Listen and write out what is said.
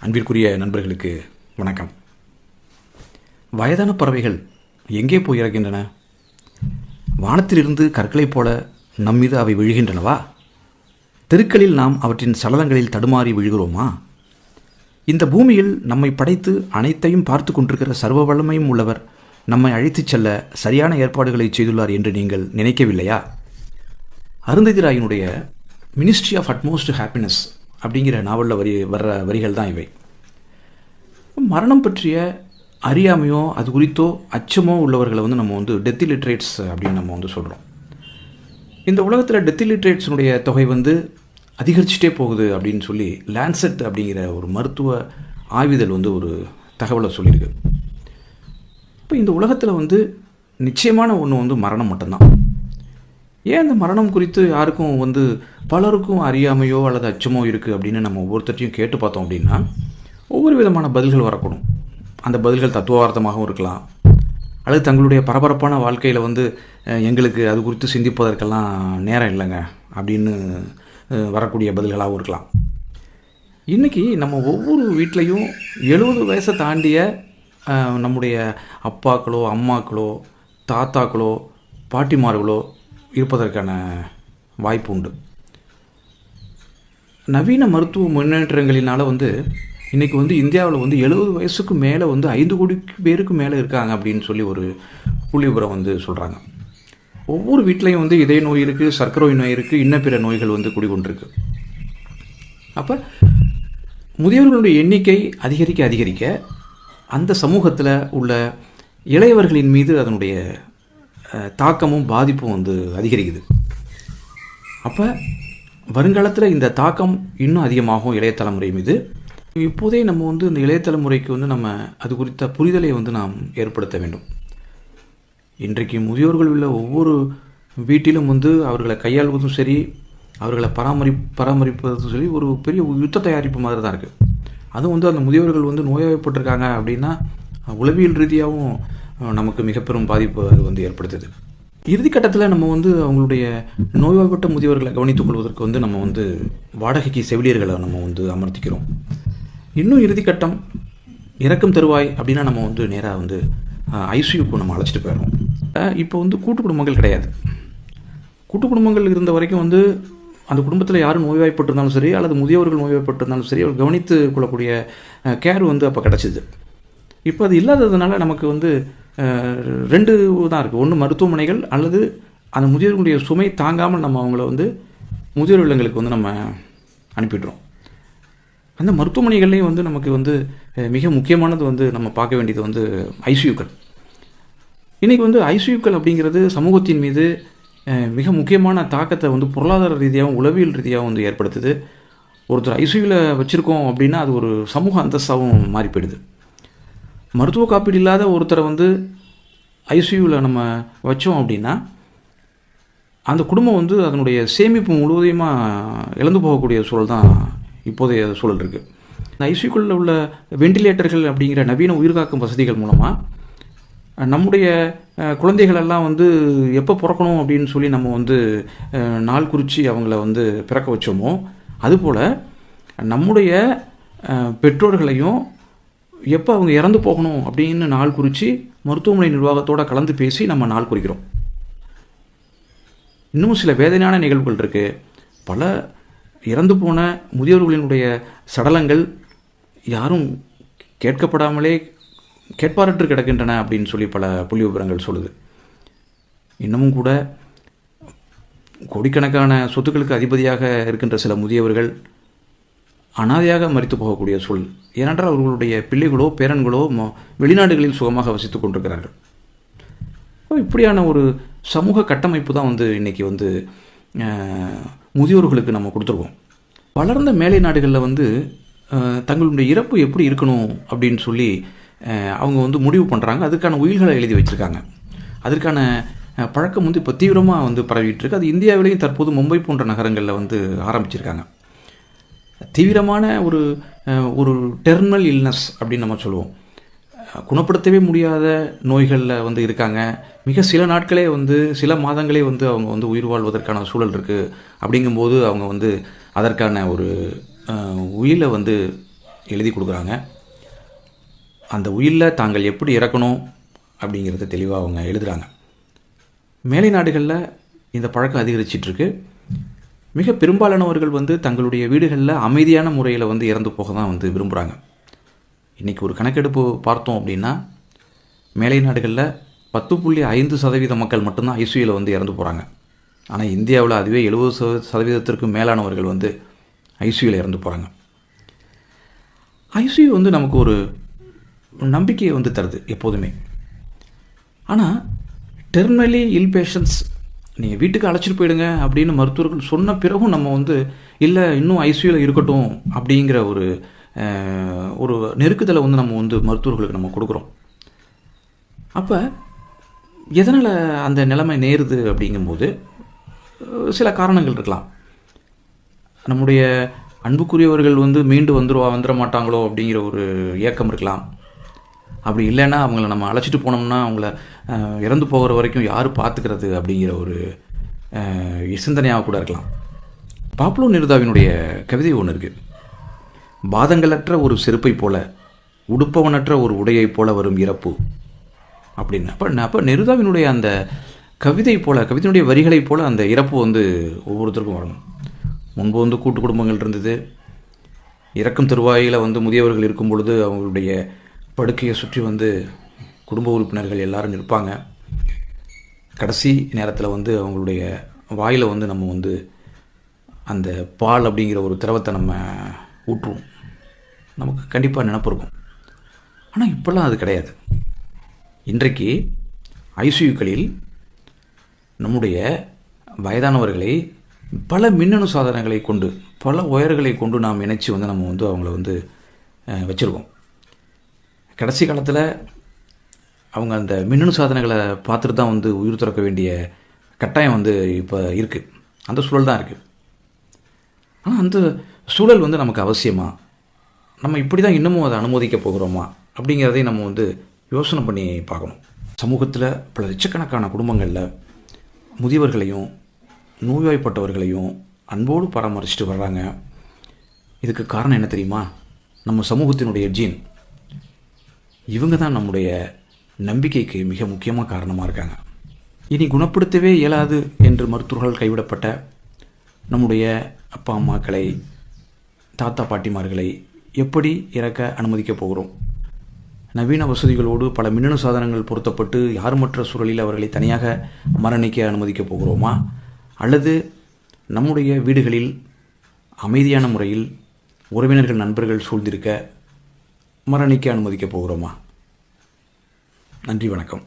அன்பிற்குரிய நண்பர்களுக்கு வணக்கம். வயதான பறவைகள் எங்கே போய் இறக்கின்றன? வானத்திலிருந்து கற்களைப் போல நம்மீது அவை விழுகின்றனவா? தெருக்களில் நாம் அவற்றின் சலனங்களில் தடுமாறி விழுகிறோமா? இந்த பூமியில் நம்மை படைத்து அனைத்தையும் பார்த்து கொண்டிருக்கிற சர்வ வல்லமையும் உள்ளவர் நம்மை அழைத்துச் செல்ல சரியான ஏற்பாடுகளை செய்துள்ளார் என்று நீங்கள் நினைக்கவில்லையா? அருந்ததிராயினுடைய மினிஸ்ட்ரி ஆஃப் அட்மோஸ்ட் ஹாப்பினஸ் அப்படிங்கிற நாவலில் வரி வர்ற வரிகள் தான் இவை. மரணம் பற்றிய அறியாமையோ அது குறித்தோ அச்சமோ உள்ளவர்களை வந்து நம்ம வந்து டெத் லிட்ரேட்ஸ் அப்படின்னு நம்ம வந்து சொல்கிறோம் இந்த உலகத்தில் டெத் லிட்ரேட்ஸினுடைய தொகை வந்து அதிகரிச்சுட்டே போகுது அப்படின்னு சொல்லி லான்செட் அப்படிங்கிற ஒரு மருத்துவ ஆய்விதழ் வந்து ஒரு தகவலை சொல்லியிருக்கு. இப்போ இந்த உலகத்தில் வந்து நிச்சயமான ஒன்று வந்து மரணம் மட்டும்தான். ஏன் இந்த மரணம் குறித்து யாருக்கும் வந்து பலருக்கும் அறியாமையோ அல்லது அச்சமோ இருக்குது அப்படின்னு நம்ம ஒவ்வொருத்தரையும் கேட்டு பார்த்தோம் அப்படின்னா ஒவ்வொரு விதமான பதில்கள் வரக்கூடும். அந்த பதில்கள் தத்துவார்த்தமாகவும் இருக்கலாம். அல்லது தங்களுடைய பரபரப்பான வாழ்க்கையில் வந்து எங்களுக்கு அது குறித்து சிந்திப்பதற்கெல்லாம் நேரம் இல்லைங்க அப்படின்னு வரக்கூடிய பதில்களாகவும் இருக்கலாம். இன்றைக்கி நம்ம ஒவ்வொரு வீட்லேயும் எழுபது வயசை தாண்டிய நம்முடைய அப்பாக்களோ அம்மாக்களோ தாத்தாக்களோ பாட்டிமார்களோ இருப்பதற்கான வாய்ப்பு உண்டு நவீன மருத்துவ முன்னேற்றங்களினால் வந்து இன்றைக்கி வந்து இந்தியாவில் வந்து எழுபது வயசுக்கு மேலே வந்து ஐந்து கோடி பேருக்கு மேலே இருக்காங்க அப்படின்னு சொல்லி ஒரு புள்ளிபுரம் வந்து சொல்கிறாங்க ஒவ்வொரு வீட்லேயும் வந்து இதய நோய் இருக்குது சர்க்கரை நோய் இருக்குது இன்ன பிற நோய்கள் வந்து குடிகொண்டிருக்கு. அப்போ முதியவர்களுடைய எண்ணிக்கை அதிகரிக்க அதிகரிக்க அந்த சமூகத்தில் உள்ள இளையவர்களின் மீது அதனுடைய தாக்கமும் பாதிப்பும் வந்து அதிகரிக்குது. அப்போ வருங்காலத்தில் இந்த தாக்கம் இன்னும் அதிகமாகும் இளைய தலைமுறை மீது. இப்போதே நம்ம வந்து இந்த இளைய தலைமுறைக்கு வந்து நம்ம அது குறித்த புரிதலை வந்து நாம் ஏற்படுத்த வேண்டும். இன்றைக்கு முதியோர்கள் உள்ள ஒவ்வொரு வீட்டிலும் வந்து அவர்களை கையாள்வதும் சரி அவர்களை பராமரி பராமரிப்பதும் சரி ஒரு பெரிய யுத்த தயாரிப்பு மாதிரி தான் இருக்குது அதுவும் வந்து அந்த முதியோர்கள் வந்து நோய்வாய்ப்பட்டிருக்காங்க அப்படின்னா உளவியல் ரீதியாகவும் நமக்கு மிக பெரும் பாதிப்பு அது வந்து ஏற்படுத்துது. இறுதிக்கட்டத்தில் நம்ம வந்து அவங்களுடைய நோய்வாய்ப்பட்ட முதியவர்களை கவனித்துக் கொள்வதற்கு வந்து நம்ம வந்து வாடகைக்கு செவிலியர்களை நம்ம வந்து அமர்த்திக்கிறோம். இன்னும் இறுதிக்கட்டம் இறக்கும் தருவாய் அப்படின்னா நம்ம வந்து நேராக வந்து ஐசியூக்கு நம்ம அழைச்சிட்டு போயிடுறோம். இப்போ வந்து கூட்டு குடும்பங்கள் கிடையாது. கூட்டு குடும்பங்கள் இருந்த வரைக்கும் வந்து அந்த குடும்பத்தில் யாரும் நோய்வாய்ப்பட்டிருந்தாலும் சரி அல்லது முதியவர்கள் நோய்வாய்ப்பட்டிருந்தாலும் சரி அவர் கவனித்து கொள்ளக்கூடிய கேர் வந்து அப்போ கிடச்சிது. இப்போ அது இல்லாததுனால நமக்கு வந்து ரெண்டு தான் இருக்குது ஒன்று மருத்துவமனைகள் அல்லது அந்த முதியோர்களுடைய சுமை தாங்காமல் நம்ம அவங்கள வந்து முதியோர் இல்லங்களுக்கு வந்து நம்ம அனுப்பிடுறோம். அந்த மருத்துவமனைகள்லேயும் வந்து நமக்கு வந்து மிக முக்கியமானது வந்து நம்ம பார்க்க வேண்டியது வந்து ஐசியூக்கள். இன்றைக்கி வந்து ஐசியூக்கள் அப்படிங்கிறது சமூகத்தின் மீது மிக முக்கியமான தாக்கத்தை வந்து பொருளாதார ரீதியாகவும் உளவியல் ரீதியாகவும் வந்து ஏற்படுத்துது. ஒருத்தர் ஐசியூவில் வச்சுருக்கோம் அப்படின்னா அது ஒரு சமூக அந்தஸ்தாகவும் மாறி போயிடுது. மருத்துவ காப்பீடு இல்லாத ஒருத்தரை வந்து ஐசியூவில் நம்ம வச்சோம் அப்படின்னா அந்த குடும்பம் வந்து அதனுடைய சேமிப்பு முழுவதையுமாக இழந்து போகக்கூடிய சூழல் தான் இப்போதைய சூழல் இருக்குது இந்த ஐசியூக்குள்ள உள்ள வெண்டிலேட்டர்கள் அப்படிங்கிற நவீன உயிர்காக்கும் வசதிகள் மூலமாக நம்முடைய குழந்தைகளெல்லாம் வந்து எப்போ பிறக்கணும் அப்படின்னு சொல்லி நம்ம வந்து நாள் குறித்து அவங்கள வந்து பிறக்க வச்சோமோ அதுபோல் நம்முடைய பெற்றோர்களையும் எப்போ அவங்க இறந்து போகணும் அப்படின்னு நாள் குறித்து மருத்துவமனை நிர்வாகத்தோடு கலந்து பேசி நம்ம நாள் குறிக்கிறோம். இன்னும் சில வேதனையான நிகழ்வுகள் இருக்குது பல இறந்து போன முதியோர்களினுடைய சடலங்கள் யாரும் கேட்கப்படாமலே கேட்பாரற்று கிடக்கின்றன அப்படின்னு சொல்லி பல புள்ளி விவரங்கள் சொல்லுது. இன்னமும் கூட கோடிக்கணக்கான சொத்துக்களுக்கு அதிபதியாக இருக்கின்ற சில முதியவர்கள் அனாதையாக மறித்து போகக்கூடிய சூழல். ஏனென்றால் அவர்களுடைய பிள்ளைகளோ பேரன்களோ வெளிநாடுகளில் சுகமாக வசித்துக் கொண்டிருக்கிறார்கள். இப்படியான ஒரு சமூக கட்டமைப்பு தான் வந்து இன்றைக்கி வந்து முதியோர்களுக்கு நம்ம கொடுத்துருக்கோம். வளர்ந்த மேலை நாடுகளில் வந்து தங்களுடைய இறப்பு எப்படி இருக்கணும் அப்படின்னு சொல்லி அவங்க வந்து முடிவு பண்ணுறாங்க அதுக்கான உயில்களை எழுதி வச்சுருக்காங்க. அதற்கான பழக்கம் வந்து இப்போ தீவிரமாக வந்து பரவிட்டு இருக்கு. அது இந்தியாவிலேயும் தற்போது மும்பை போன்ற நகரங்களில் வந்து ஆரம்பிச்சிருக்காங்க. தீவிரமான ஒரு ஒரு டெர்மினல் இல்னஸ் அப்படின்னு நம்ம சொல்லுவோம். குணப்படுத்தவே முடியாத நோய்களில் வந்து இருக்காங்க. மிக சில நாட்களே வந்து சில மாதங்களே வந்து அவங்க வந்து உயிர் வாழ்வதற்கான சூழல் இருக்குது அப்படிங்கும்போது அவங்க வந்து அதற்கான ஒரு உயிலை வந்து எழுதி கொடுக்குறாங்க. அந்த உயிரில் தாங்கள் எப்படி இறக்கணும் அப்படிங்கிறத தெளிவாக அவங்க எழுதுகிறாங்க மேலை நாடுகளில் இந்த பழக்கம் அதிகரிச்சிட்ருக்கு மிக பெரும்பாலானவர்கள் வந்து தங்களுடைய வீடுகளில் அமைதியான முறையில் வந்து இறந்து போக தான் வந்து விரும்புகிறாங்க இன்றைக்கி ஒரு கணக்கெடுப்பு பார்த்தோம் அப்படின்னா மேலை நாடுகளில் பத்து புள்ளி ஐந்து சதவீத மக்கள் மட்டும்தான் ஐசியூவில் வந்து இறந்து போகிறாங்க ஆனால் இந்தியாவில் அதுவே எழுபது சத சதவீதத்திற்கும் மேலானவர்கள் வந்து ஐசியூவில் இறந்து போகிறாங்க ஐசியூ வந்து நமக்கு ஒரு நம்பிக்கையை வந்து தருது எப்போதுமே. ஆனால் டெர்மினலி இல் பேஷன்ஸ் நீங்கள் வீட்டுக்கு அழைச்சிட்டு போயிடுங்க அப்படின்னு மருத்துவர்கள் சொன்ன பிறகும் நம்ம வந்து இல்லை இன்னும் ஐசியூவில் இருக்கட்டும் அப்படிங்கிற ஒரு ஒரு நெருக்குதலை வந்து நம்ம வந்து மருத்துவர்களுக்கு நம்ம கொடுக்குறோம். அப்போ எதனால் அந்த நிலைமை நேருது அப்படிங்கும்போது சில காரணங்கள் இருக்கலாம். நம்முடைய அன்புக்குரியவர்கள் வந்து மீண்டு வந்துருவா வந்துட மாட்டாங்களோ அப்படிங்கிற ஒரு ஏக்கம் இருக்கலாம். அப்படி இல்லைன்னா அவங்கள நம்ம அழைச்சிட்டு போனோம்னா அவங்கள இறந்து போகிற வரைக்கும் யார் பார்த்துக்கிறது அப்படிங்கிற ஒரு சிந்தனையாக கூட இருக்கலாம். பாப்லோ நிருதாவினுடைய கவிதை ஒன்று இருக்குது பாதங்களற்ற ஒரு செருப்பை போல உடுப்பவனற்ற ஒரு உடையைப் போல வரும் இறப்பு அப்படின்னு. அப்போ அப்போ நெருதாவினுடைய அந்த கவிதை போல கவிதையினுடைய வரிகளைப் போல அந்த இறப்பு வந்து ஒவ்வொருத்தருக்கும் வரணும் முன்பு வந்து கூட்டு குடும்பங்கள் இருந்தது. இறக்கும் தருவாயில் வந்து முதியவர்கள் இருக்கும் பொழுது அவங்களுடைய படுக்கையை சுற்றி வந்து குடும்ப உறுப்பினர்கள் எல்லாரும் நிற்பாங்க. கடைசி நேரத்தில் வந்து அவங்களுடைய வாயில் வந்து நம்ம வந்து அந்த பால் அப்படிங்கிற ஒரு திரவத்தை நம்ம ஊற்றுவோம். நமக்கு கண்டிப்பாக நினப்பு இருக்கும். ஆனால் இப்போல்லாம் அது கிடையாது. இன்றைக்கு ஐசியூக்களில் நம்முடைய வயதானவர்களை பல மின்னணு சாதனங்களை கொண்டு பல ஒயர்களை கொண்டு நாம் இணைச்சி வந்து நம்ம வந்து அவங்கள வந்து வச்சுருக்கோம். கடைசி காலத்தில் அவங்க அந்த மின்னணு சாதனைகளை பார்த்துட்டு தான் வந்து உயிர் துறக்க வேண்டிய கட்டாயம் வந்து இப்போ இருக்குது அந்த சூழல் தான் இருக்குது ஆனால் அந்த சூழல் வந்து நமக்கு அவசியமா? நம்ம இப்படி தான் இன்னமும் அதை அனுமதிக்க போகிறோமா? அப்படிங்கிறதையும் நம்ம வந்து யோசனை பண்ணி பார்க்கணும். சமூகத்தில் பல லட்சக்கணக்கான குடும்பங்களில் முதியவர்களையும் நோய்வாய்ப்பட்டவர்களையும் அன்போடு பராமரிச்சுட்டு வர்றாங்க. இதுக்கு காரணம் என்ன தெரியுமா? நம்ம சமூகத்தினுடைய ஜீன் இவங்க தான் நம்முடைய நம்பிக்கைக்கு மிக முக்கியமாக காரணமாக இருக்காங்க. இனி குணப்படுத்தவே இயலாது என்று மருத்துவர்கள் கைவிடப்பட்ட நம்முடைய அப்பா அம்மாக்களை தாத்தா பாட்டிமார்களை எப்படி இறக்க அனுமதிக்க போகிறோம்? நவீன வசதிகளோடு பல மின்னணு சாதனங்கள் பொருத்தப்பட்டு யாருமற்ற சூழலில் அவர்களை தனியாக மரணிக்க அனுமதிக்க போகிறோமா? அல்லது நம்முடைய வீடுகளில் அமைதியான முறையில் உறவினர்கள் நண்பர்கள் சூழ்ந்திருக்க மரணிக்க அனுமதிக்க போகிறோமா? நன்றி வணக்கம்.